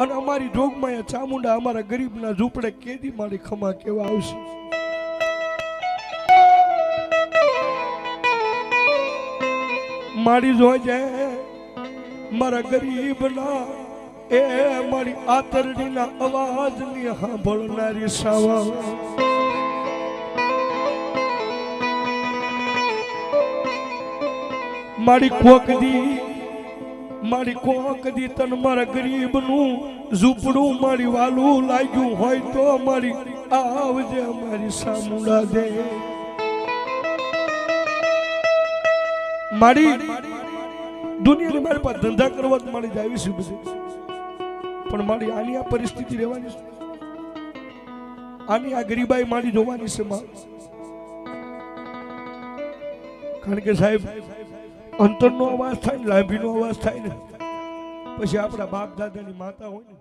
અને અમારી જોગમાં ચામુંડા અમારા ગરીબના ઝૂંપડે કેદી મારી ખમા કેવા આવશે? મારી જોજે, મારા ગરીબના, એ મારી આતરડીના અવાજની સાંભળનારી સાવા. મારી કોકદી મારી કોકદી તન મારા ગરીબનું ઝૂંપડું મારી વાલું લાગ્યું હોય તો મારી આવજે, મારી સામુડા દે. મારી દુનિયાની મારી પાસે ધંધા કરવા તો મારી જાવી છે બધી. પણ મારી આની આ પરિસ્થિતિ રહેવાની છે. આની આ ગરીબાઈ મારી જોવાની છે માં. કારણ કે સાહેબ અંતરનો અવાજ થાય ને લાંબીનો અવાજ થાય ને. પછી આપણા બાપ દાદાની માતા હોય ને